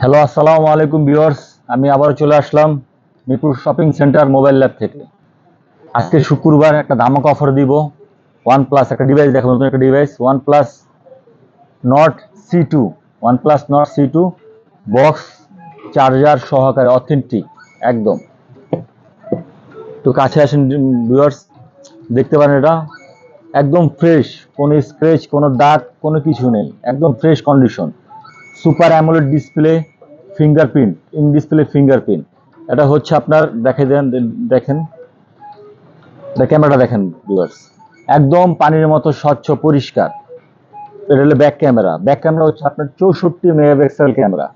Hello আসসালামু আলাইকুম viewers আমি আবার চলে আসলাম Mirpur shopping centre mobile lab থেকে। আজকে শুক্রবার একটা ধামাকা অফার দিব। ওয়ান প্লাস একটা ডিভাইস দেখো, নতুন একটা device OnePlus Nord C two OnePlus Nord C two box charger সহকারে অথেন্টিক একদম। তো কাছে আসেন ভিউয়ার্স দেখতে পারেন এটা। একদম ফ্রেশ কোনো স্ক্রেচ কোনো দাগ, কোনো কিছু নেই। একদম fresh condition super AMOLED display fingerprint, in display fingerprint. এটা হচ্ছে আপনার, দেখে দেন দেখেন। ক্যামেরাটা দেখেন ভিউয়ার্স একদম পানির মতো স্বচ্ছ, পরিষ্কার। এটা হলো ব্যাক ক্যামেরা। ব্যাক ক্যামেরা হচ্ছে আপনার চৌষট্টি মেগাপিক্সেল ক্যামেরা।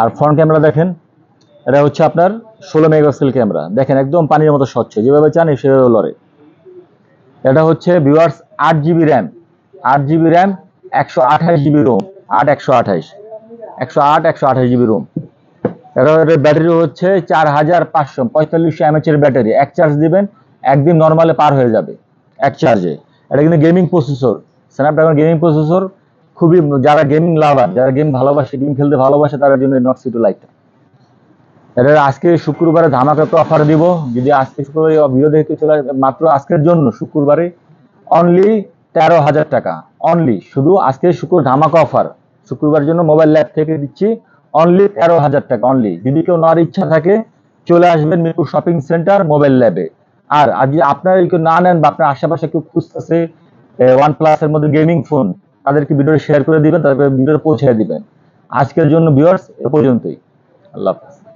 আর ফ্রন্ট ক্যামেরা দেখেন, এটা হচ্ছে আপনার ষোলো মেগাপিক্সেল ক্যামেরা। দেখেন, একদম পানির মতো স্বচ্ছ। যেভাবে চান, সেভাবে লড়ে। এটা হচ্ছে ভিউয়ার্স আট জিবি র্যাম আট জিবি র্যাম একশো আঠাশ জিবি রোম আট একশো আঠাশ। একশো আট, একশো আঠাশ জিবি রোম এটা এটার ব্যাটারি হচ্ছে চার হাজার পাঁচশো, পঁয়তাল্লিশশো এমএচ এর ব্যাটারি। এক চার্জ দিবেন, একদিন নর্মালে পার হয়ে যাবে, এক চার্জে এটা কিন্তু gaming processor Snapdragon gaming processor খুবই, যারা গেমিং লাভার যারা গেম ভালোবাসে গেম খেলতে ভালোবাসে, তাদের জন্য নট সিটু লাইটটা এটা আজকে শুক্রবারে ধামাকা তো অফার দিব। যদি আজকে শুক্রবারে ভিডিও দেখতে চলে মাত্র আজকের জন্য শুক্রবারে অনলি তেরো হাজার টাকা। অনলি শুধু আজকে শুক্র ধামাকা অফার শুক্রবার জন্য মোবাইল ল্যাব থেকে দিচ্ছি। অনলি তেরো হাজার টাকা অনলি যদি কেউ নেওয়ার ইচ্ছা থাকে, চলে আসবেন মিরপুর শপিং সেন্টার মোবাইল ল্যাবে আর যদি আপনারা কেউ না নেন বা আপনার আশেপাশে কেউ খুঁজতেছে ওয়ান প্লাসের মধ্যে গেমিং ফোন তাদেরকে ভিডিওটা শেয়ার করে দিবেন তাদেরকে ভিডিওটা পৌঁছে দিবেন। আজকের জন্য ভিউয়ার্স এ পর্যন্তই। আল্লাহ।